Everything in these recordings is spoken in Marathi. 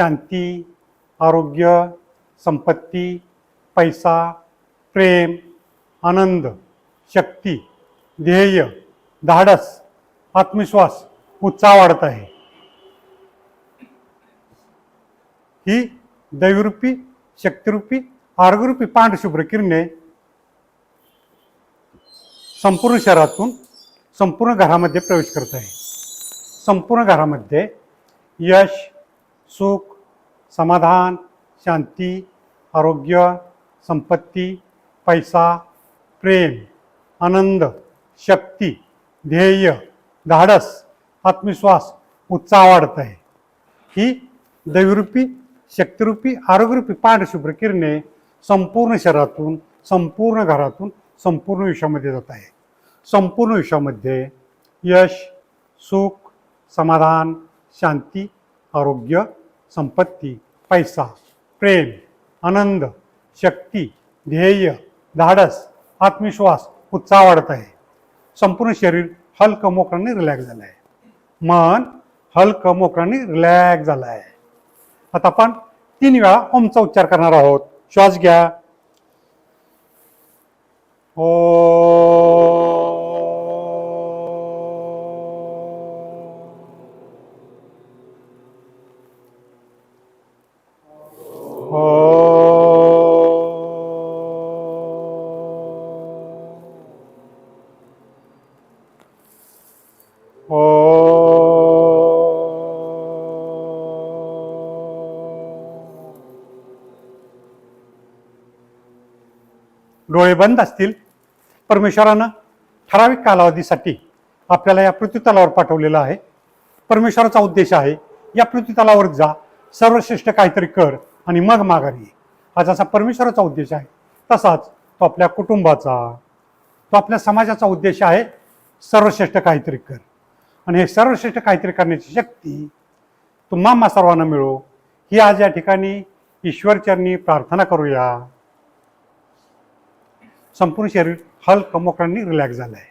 शांती आरोग्य संपत्ती पैसा प्रेम आनंद शक्ती ध्येय धाडस आत्मविश्वास उत्साह वाढत आहे. ही दैवरूपी शक्तिरूपी आरोग्यरूपी पांढरशुभ्र किरणे संपूर्ण शहरातून संपूर्ण घरामध्ये प्रवेश करत आहे. संपूर्ण घरामध्ये यश सुख समाधान, शांती, आरोग्य, संपत्ती, पैसा, प्रेम, आनंद, शक्ती, ध्येय, धाडस, आत्मविश्वास, उत्साह वाढत आहे. ही दैवरूपी, शक्तिरूपी, आरोग्यरूपी पांढरशुभ्र किरणे संपूर्ण शहरातून संपूर्ण घरातून, संपूर्ण विश्वामध्ये जात आहे. संपूर्ण विश्वामध्ये यश, सुख, समाधान, शांती, आरोग्य संपत्ती पैसा प्रेम आनंद शक्ती ध्येय धाडस आत्मविश्वास उत्साह वाढत आहे. संपूर्ण शरीर हलकं मोकळाने रिलॅक्स झालं आहे. मन हलकं मोकळाने रिलॅक्स झालं आहे. आता आपण तीन वेळा ओमचा उच्चार करणार आहोत. श्वास घ्या. ओ डोळे बंद असतील परमेश्वरानं ठराविक कालावधीसाठी आपल्याला या पृथ्वीतलावर पाठवलेलं आहे. परमेश्वराचा उद्देश आहे या पृथ्वीतलावर जा सर्वश्रेष्ठ काहीतरी कर आणि मग माघारी ये. हा जसा परमेश्वराचा उद्देश आहे. तसाच तो आपल्या कुटुंबाचा तो आपल्या समाजाचा उद्देश आहे सर्वश्रेष्ठ काहीतरी कर. आणि हे सर्वश्रेष्ठ काहीतरी करण्याची शक्ती तुम्हा सर्वांना मिळो. ही आज या ठिकाणी ईश्वरचरणी प्रार्थना करूया. संपूर्ण शरीर हलक मोकळ्यांनी रिलॅक्स झालं आहे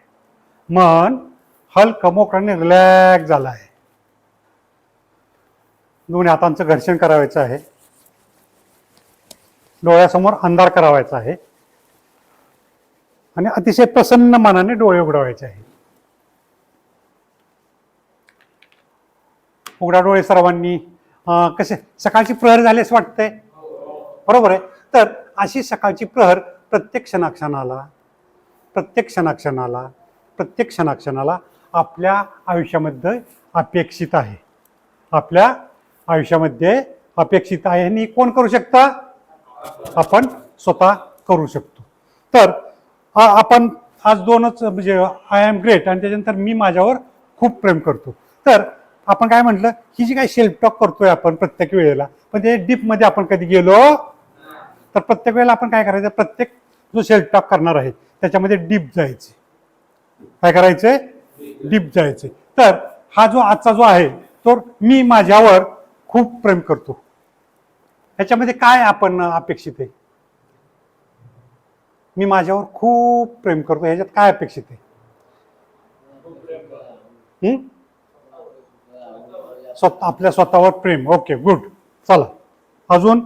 मन हलक मोकळ्यांनी रिलॅक्स झालं आहे दोन्ही हातांचं घर्षण करावायचं आहे. डोळ्यासमोर अंधार करावायचा आहे. आणि अतिशय प्रसन्न मनाने डोळे उघडवायचे आहे. उघडा डोळे सर्वांनी. कसे? सकाळची प्रहर झाली असं वाटतंय? बरोबर आहे. तर अशी सकाळची प्रहर प्रत्येक क्षणाक्षणाला प्रत्येक क्षणाक्षणाला प्रत्येक क्षणाक्षणाला आपल्या आयुष्यामध्ये अपेक्षित आहे. आपल्या आयुष्यामध्ये अपेक्षित आहे आणि कोण करू शकता? आपण स्वतः करू शकतो. तर आपण आज दोनच म्हणजे आय एम ग्रेट आणि त्याच्यानंतर मी माझ्यावर खूप प्रेम करतो. तर आपण काय म्हटलं? ही जी काही सेल्फ टॉक करतोय आपण प्रत्येक वेळेला पण ते डीपमध्ये आपण कधी गेलो? तर प्रत्येक वेळेला आपण काय करायचं? प्रत्येक जो सेल्फ टॉक करणार आहे त्याच्यामध्ये डीप जायचे. काय करायचंय? डीप जायचे तर हा जो आजचा जो आहे तो मी माझ्यावर खूप प्रेम करतो. ह्याच्यामध्ये काय आपण अपेक्षित आहे? मी माझ्यावर खूप प्रेम करतो. ह्याच्यात काय अपेक्षित आहे? स्वतः आपल्या स्वतःवर प्रेम. ओके गुड चला. अजून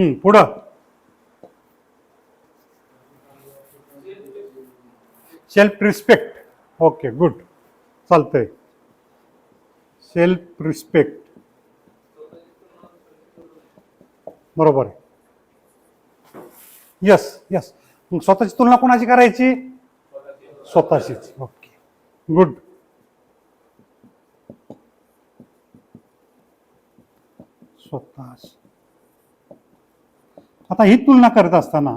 पुढं. सेल्फ रिस्पेक्ट ओके गुड चालतंय. सेल्फ रिस्पेक्ट बरोबर आहे. यस यस मग स्वतःची तुलना कोणाची करायची? स्वतःशीच ओके गुड स्वतःशी आता ही तुलना करत असताना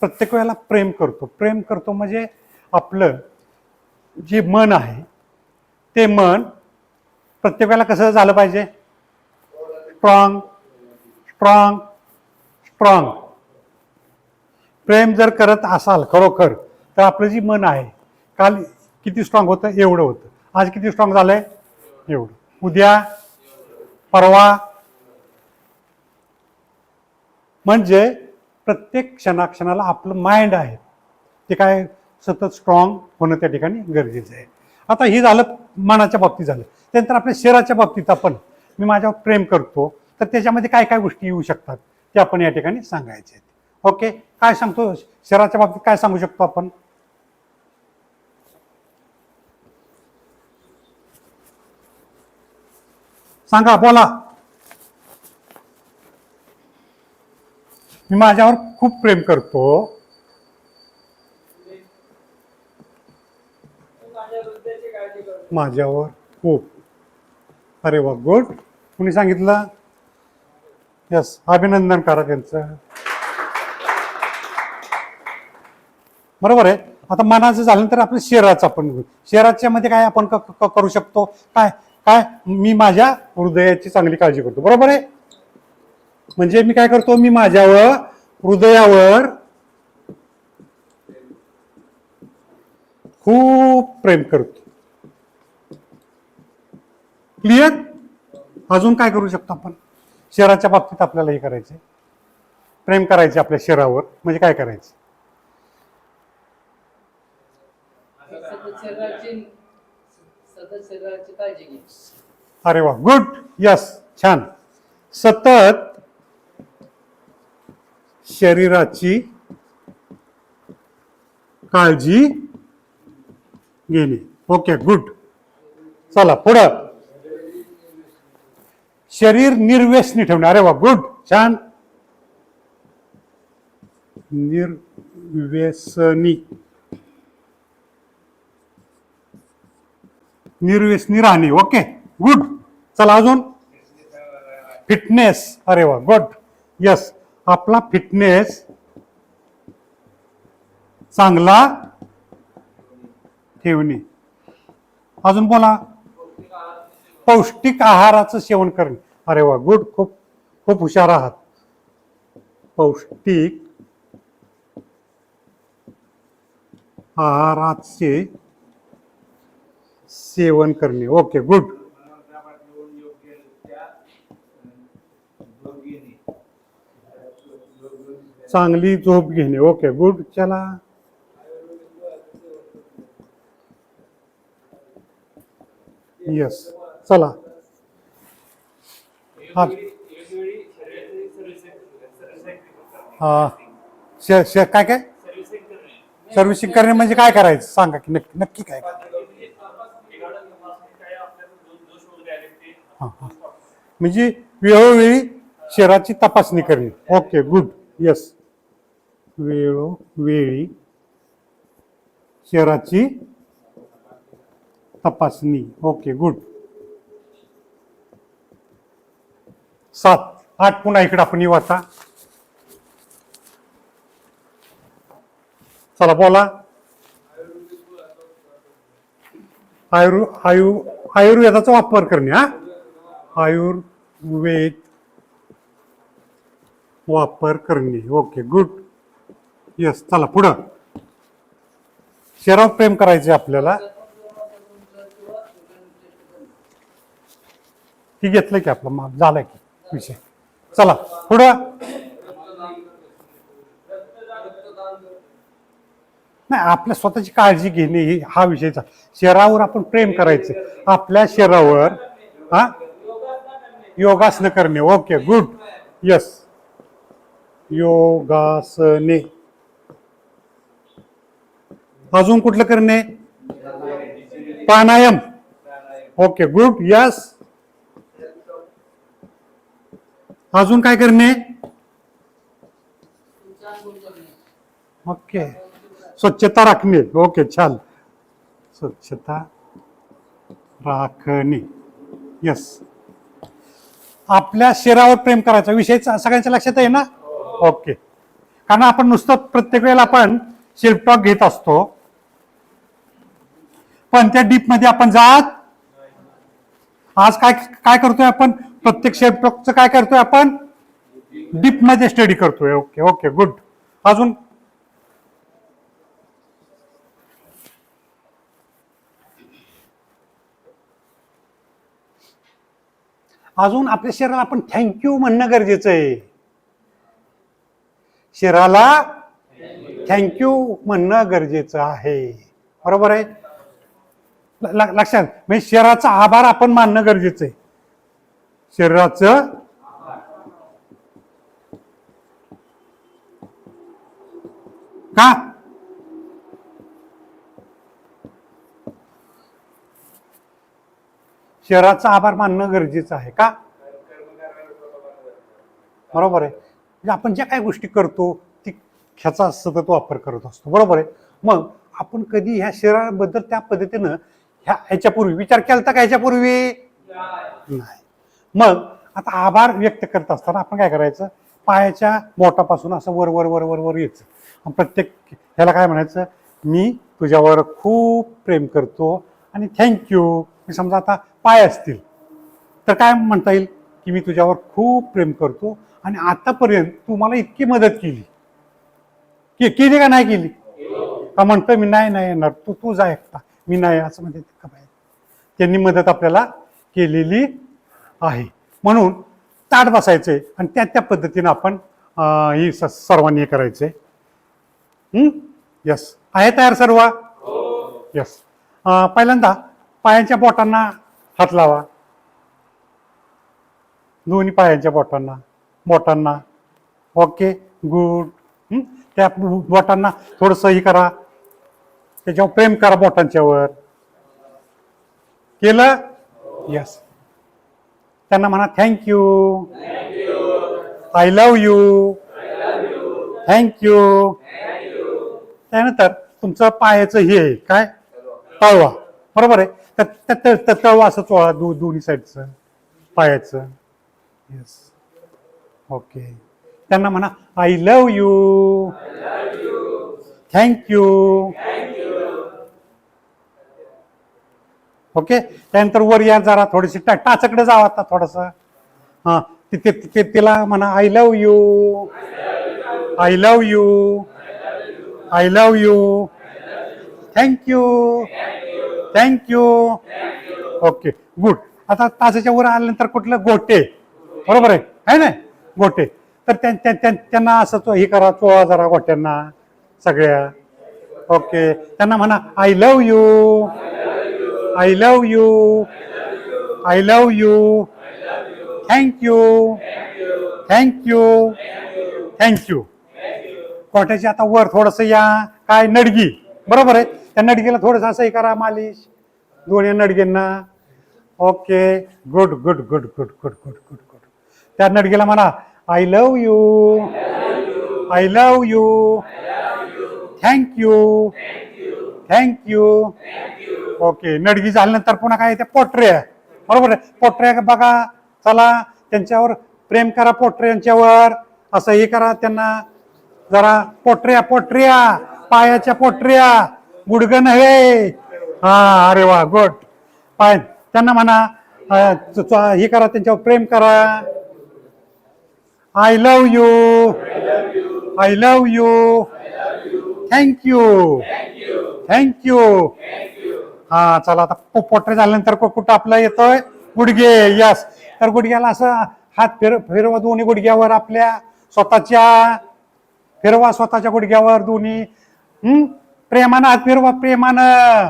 प्रत्येक वेळेला प्रेम करतो. प्रेम करतो म्हणजे आपलं जे मन आहे ते मन प्रत्येक वेळेला कसं झालं पाहिजे? स्ट्रॉंग स्ट्रॉंग स्ट्रॉंग प्रेम जर करत असाल खरोखर तर आपलं जी मन आहे काल किती स्ट्रॉंग होतं? एवढं होतं. आज किती स्ट्रॉंग झालंय? एवढं. उद्या परवा म्हणजे प्रत्येक क्षणाक्षणाला आपलं माइंड आहे. ते काय सतत स्ट्रॉंग होणं त्या ठिकाणी गरजेचं आहे. आता हे झालं मनाच्या बाबतीत झालं. त्यानंतर आपल्या शरीराच्या बाबतीत आपण मी माझ्यावर प्रेम करतो तर त्याच्यामध्ये काय काय गोष्टी येऊ शकतात ते आपण या ठिकाणी सांगायचे आहेत. ओके? काय सांगतो? शरीराच्या बाबतीत काय सांगू शकतो आपण? सांगा बोला. मी माझ्यावर खूप प्रेम करतो. माझ्यावर खूप. अरे वा गुड कुणी सांगितलं? यस अभिनंदन करा त्यांचं. बरोबर आहे. आता मनाचं झालं तर आपलं शरीराचं आपण घेऊ. शरीराच्या मध्ये काय आपण करू शकतो? काय? काय? मी माझ्या हृदयाची चांगली काळजी करतो. बरोबर आहे? म्हणजे मी काय करतो मी माझ्यावर हृदयावर खूप प्रेम करतो. क्लिअर अजून काय करू शकतो आपण? शरीराच्या बाबतीत आपल्याला हे करायचे प्रेम करायचे आपल्या शरीरावर म्हणजे काय करायचं? अरे वा गुड यस छान. सतत शरीराची काळजी घेणे. ओके गुड चला पुढं. शरीर निर्व्यसनी ठेवणे. अरे वा गुड छान. निर्व्यसनी. निर्व्यसनी राहणे. ओके गुड चला अजून. फिटनेस अरे वा गुड यस आपला फिटनेस चांगला ठेवणे. अजून बोला. पौष्टिक आहाराचं सेवन करणे. अरे वा गुड खूप खूप हुशार आहात. पौष्टिक आहाराचे सेवन करणे. ओके गुड चांगली झोप घेणे. Okay good. चला. येस चला. हा. हा. काय काय? सर्व्हिसिंग करणे म्हणजे काय करायचं? सांगा की नक्की नक्की काय म्हणजे वेळोवेळी शरीराची तपासणी करणे ओके गुड. येस वेळोवेळी शहराची तपासणी. ओके गुड सात. आठ पुन्हा इकडे आपण येऊ आता. चला बोला. आयुर् आयु आयुर्वेदाचा वापर करणे हा. आयुर्वेद वापर करणे. ओके गुड येस चला पुढं. शरीरावर प्रेम करायचे आपल्याला. ती घेतलं की आपलं माप झालं की विषय. चला पुढं. नाही आपल्या स्वतःची काळजी घेणे ही हा विषयचा शरीरावर आपण प्रेम करायचं आपल्या शरीरावर हा? योगासनं करणे. ओके गुड यस योगासने. अजून कुठलं करणे? प्राणायाम. ओके गुड यस अजून काय करणे? ओके स्वच्छता राखणे. ओके छान. स्वच्छता राखणे. यस आपल्या शरीरावर प्रेम करायचा. विषय सगळ्यांच्या लक्षात आहे ना? ओके कारण आपण नुसतं प्रत्येक वेळेला आपण सेल्फ टॉक घेत असतो. पण त्या डीपमध्ये आपण जात आज काय काय करतोय आपण? प्रत्येक सेल्फ काय करतोय आपण? डीपमध्ये स्टडी करतोय. ओके ओके गुड अजून? अजून आपल्या शरीराला आपण थँक्यू म्हणणं गरजेचं आहे. शरीराला थँक्यू म्हणणं गरजेचं आहे. बरोबर आहे? लक्षात. म्हणजे शरीराचा आभार आपण मानणं गरजेचं आहे. शरीराचं का? शरीराचा आभार मानणं गरजेचं आहे का? बरोबर आहे. म्हणजे आपण ज्या काही गोष्टी करतो ती ह्याचा सतत वापर करत असतो. बरोबर आहे. मग आपण कधी ह्या शरीराबद्दल त्या पद्धतीनं ह्या ह्याच्यापूर्वी. विचार केला का ह्याच्यापूर्वी? नाही. मग आता आभार व्यक्त करत असताना आपण काय करायचं? पायाच्या बोटापासून असं वर वर वर वर वर यायचं. प्रत्येक ह्याला काय म्हणायचं? मी तुझ्यावर खूप प्रेम करतो आणि थँक्यू मी समजा आता पाय असतील. तर काय म्हणता येईल? की मी तुझ्यावर खूप प्रेम करतो आणि आतापर्यंत तू मला इतकी मदत केली. की केली का नाही केली? का म्हणतो मी नाही नाही येणार. तू तू जा एकटा. मी नाही असं म्हणते का त्यांनी मदत आपल्याला केलेली आहे. म्हणून ताट बसायचंय आणि त्या त्या पद्धतीनं आपण ही स- सर्वांनी हे करायचंय यस आहे तयार सर्व? यस पहिल्यांदा पायांच्या बोटांना हात लावा. दोन्ही पायांच्या बोटांना बोटांना. ओके गुड त्या बोटांना थोडंसं हे करा. त्याच्यावर प्रेम करा बोटांच्यावर. केलं? यस त्यांना म्हणा thank you I love you thank you त्यानंतर तुमचं पायाचं हे आहे काय? तळवा. बरोबर आहे? तर त्या तळवा असं चोळा दो दोन्ही साईडचं पायाचं. येस ओके त्यांना म्हणा I love you thank you okay? त्यानंतर वर या जरा थोडीशी टा टाचाकडे जावं आता थोडंसं. हा तिथे तिथे तिला म्हणा I love you I love you I love you thank you thank you okay good आता तासाच्या वर आल्यानंतर कुठलं? गोटे. बरोबर आहे? है ना? गोटे. तर त्यांना असं तो हे करा चोळा जरा गोट्यांना सगळ्या. ओके त्यांना म्हणा I love you I love you I love you thank you thank you thank you कोट्याची आता वर थोडस या. काय नडगी. बरोबर आहे? त्या नडगीला थोडस असं हे करा मालिश. दोन्ही नडगींना. Okay. Good good good good good good good good त्या नडगीला म्हणा I love you I love you thank you thank you okay नडगी झाल्यानंतर पुन्हा काय त्या पोटऱ्या बरोबर आहे? पोटऱ्या बघा चला त्यांच्यावर प्रेम करा पोट्र्यांच्यावर असं हे करा त्यांना जरा पोटऱ्या पोटऱ्या पायाच्या पोटऱ्या गुडगण नव्हे. हा अरे वा गुड पाय त्यांना म्हणा हे करा त्यांच्यावर प्रेम करा. I love you I love you thank you thank you हा चला आता पोटरे झाल्यानंतर कु- कुठं आपला येतोय? गुडघे यस. तर गुडघ्याला असं हात फिर फिरवा दोन्ही गुडघ्यावर आपल्या स्वतःच्या. फिरवा स्वतःच्या गुडघ्यावर दोन्ही. हम्म? प्रेमानं हात फिरवा प्रेमानं.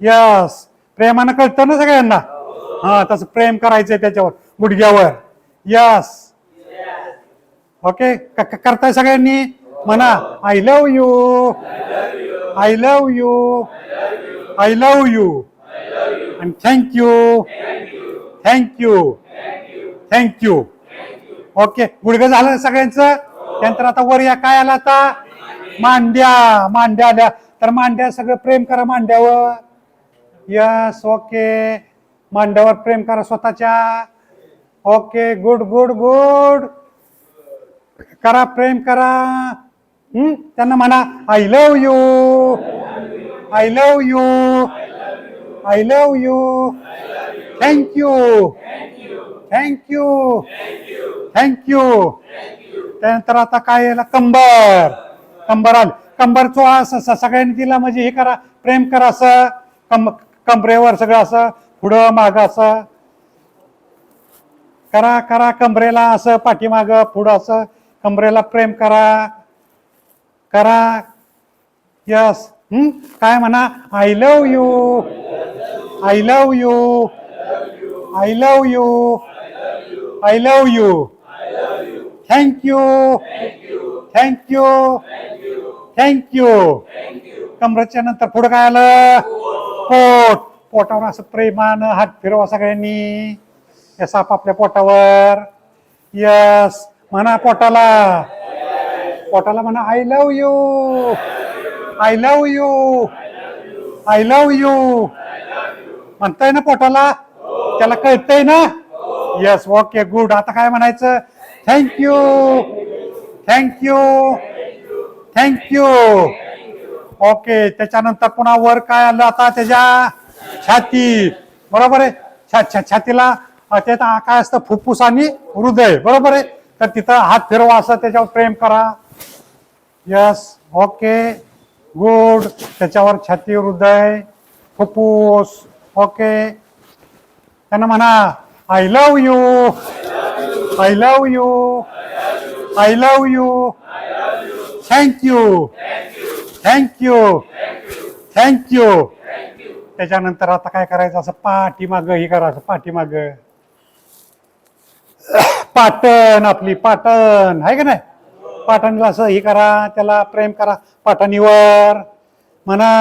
यस. प्रेमानं कळतं ना सगळ्यांना? हा तसं प्रेम करायचंय त्याच्यावर गुडघ्यावर. यस. ओके? करताय सगळ्यांनी? म्हणा I love you I love you I love you आणि thank you thank you thank you okay गुडघं झालं सगळ्यांचं? त्यानंतर आता वर या काय आला आता? मांड्या. मांड्या आल्या. तर मांड्या सगळं प्रेम करा मांड्यावर. यस ओके मांड्यावर प्रेम करा स्वतःच्या. ओके गुड गुड गुड करा प्रेम करा. हम्म त्यांना म्हणा I love you I love you I love you thank you thank you thank you त्यानंतर आता काय याला? कंबर. कंबर आलं. कंबर चोळा असं सगळ्यांनी तिला म्हणजे हे करा. प्रेम करा असं. कम कंबरेवर सगळं असं. पुढं माग असं. करा करा कंबरेला असं. पाठीमाग पुढं असं. कंबरेला प्रेम करा. करा. यस. काय म्हणा I love you I love you I love you I love you thank you thank you thank you कमरेच्या नंतर पुढं काय आलं पोट पोटावर असं प्रेमानं हात फिरवा सगळ्यांनी यस आपापल्या पोटावर यस म्हणा पोटाला पोटाला म्हणा I love you I love you I love you म्हणताय ना पोटाला? त्याला कळतंय ना? येस ओके गुड आता काय म्हणायचं? थँक्यू थँक्यू थँक्यू ओके त्याच्यानंतर पुन्हा वर काय आलं आता त्याच्या छाती? बरोबर आहे? छा छा छातीला ते काय असतं? फुफ्फुस आणि हृदय. बरोबर आहे? तर तिथं हात फिरवा असं त्याच्यावर प्रेम करा. यस ओके गुड त्याच्यावर छाती हृदय फुफ्फुस ओके. त्यांना म्हणा I love you I love you I love you thank you thank you thank you त्याच्यानंतर आता काय करायचं? असं पाठीमाग हे करायचं पाठीमाग. पाटण आपली पाटण. आहे का नाही? पाटणला असं हे करा त्याला प्रेम करा. पाटणीवर म्हणा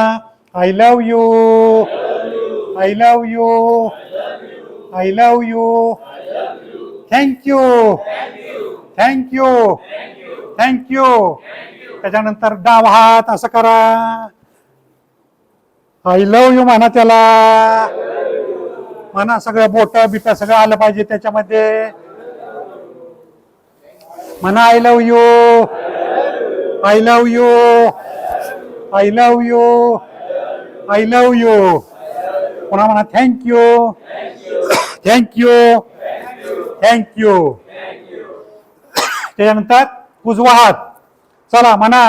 I love you I love you I love you thank you thank you thank you त्याच्यानंतर डाव हात असं करा. आय लव यू म्हणा त्याला. म्हणा सगळं बोट बिट सगळं आलं पाहिजे त्याच्यामध्ये. म्हणा I love you I love you I love you I love you पुन्हा म्हणा थँक्यू थँक्यू थँक्यू त्याच्यानंतर उजवा हात चला म्हणा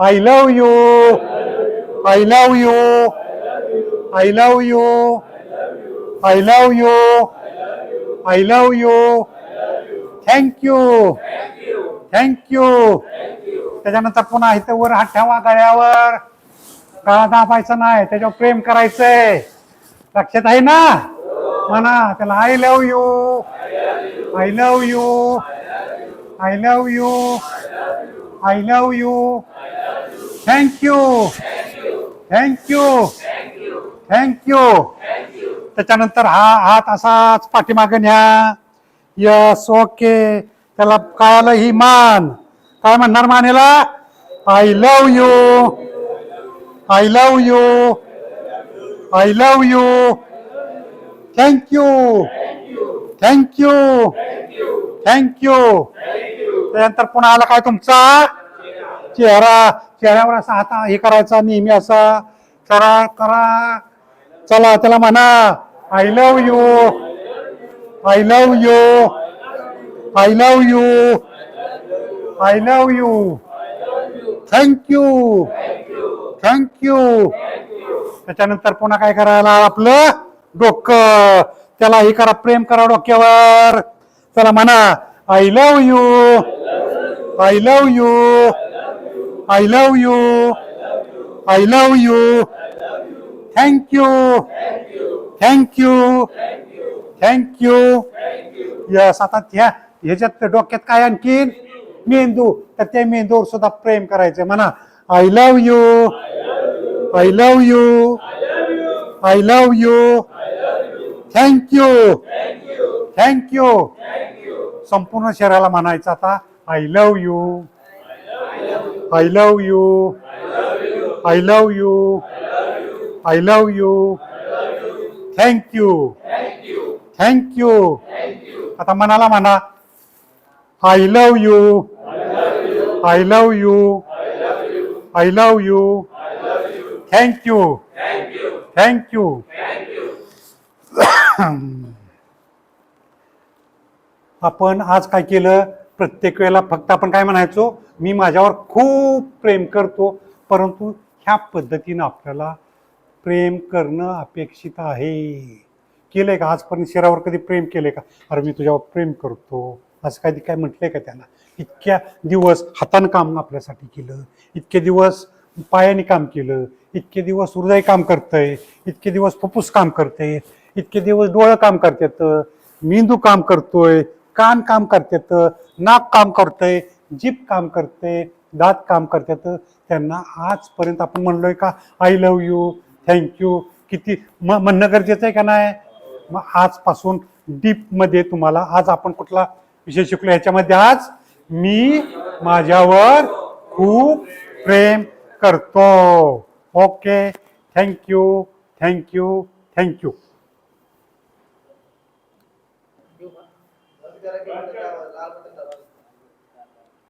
I love you I love you I love you I love you I love you thank you thank you त्याच्यानंतर पुन्हा इथं वर हात ठेवा गळ्यावर. गळा दाबायचा नाही त्याच्यावर प्रेम करायचंय. लक्षात आहे ना? म्हणा त्याला I love you I love you I love you I love you thank you thank you thank you त्याच्यानंतर हा हात असाच पाठीमागे न्या. यस ओके त्याला काय आलं ही मान काय म्हणणार मानेला I love you I love you I love you thank you thank you thank you त्यानंतर पुन्हा आला काय तुमचा चेहरा चेहऱ्यावर असा हाता हे करायचा नेहमी असा करा करा चला त्याला म्हणा आय लव यू आय लव love I love you I love you thank you thank you त्याच्यानंतर पुन्हा काय करायला आपलं? डोकं. त्याला हे करा प्रेम करा डोक्यावर. चला म्हणा I love you I love you I love you I love you thank you thank you thank you yes आता त्या ह्याच्यात डोक्यात काय आणखीन? मेंदू. तर त्या मेंदूवर सुद्धा प्रेम करायचं म्हणा I love you I love you I love you thank you thank you संपूर्ण शरीराला म्हणायचं आता I love you I love you I love you I love you thank you thank you आता मनाला म्हणा I love you I love you I love you thank you thank you आपण आज काय केलं? प्रत्येक वेळेला फक्त आपण काय म्हणायचो? मी माझ्यावर खूप प्रेम करतो परंतु ह्या पद्धतीनं आपल्याला प्रेम करणं अपेक्षित आहे. केलंय का? आजपर्यंत शरीरावर कधी प्रेम केलंय का? अरे मी तुझ्यावर प्रेम करतो. असं कधी काय म्हटलंय का त्याला? इतक्या दिवस हातानं काम आपल्यासाठी केलं. इतके दिवस पायाने काम केलं. इतके दिवस हृदय काम करतंय. इतके दिवस फुफ्फुस काम करते इतके दिवस डोळं काम करतात. मेंदू काम करतोय. कान काम करतात. नाक काम करतंय. जीप काम करते दात काम करतात. त्यांना आजपर्यंत आपण म्हणलोय का आय लव्ह यू थँक्यू किती म म्हणणं गरजेचं आहे का नाही? मग आजपासून डीपमध्ये तुम्हाला आज आपण कुठला विषय शिकलो याच्यामध्ये आज मी माझ्यावर खूप प्रेम करतो. Okay thank you thank you thank you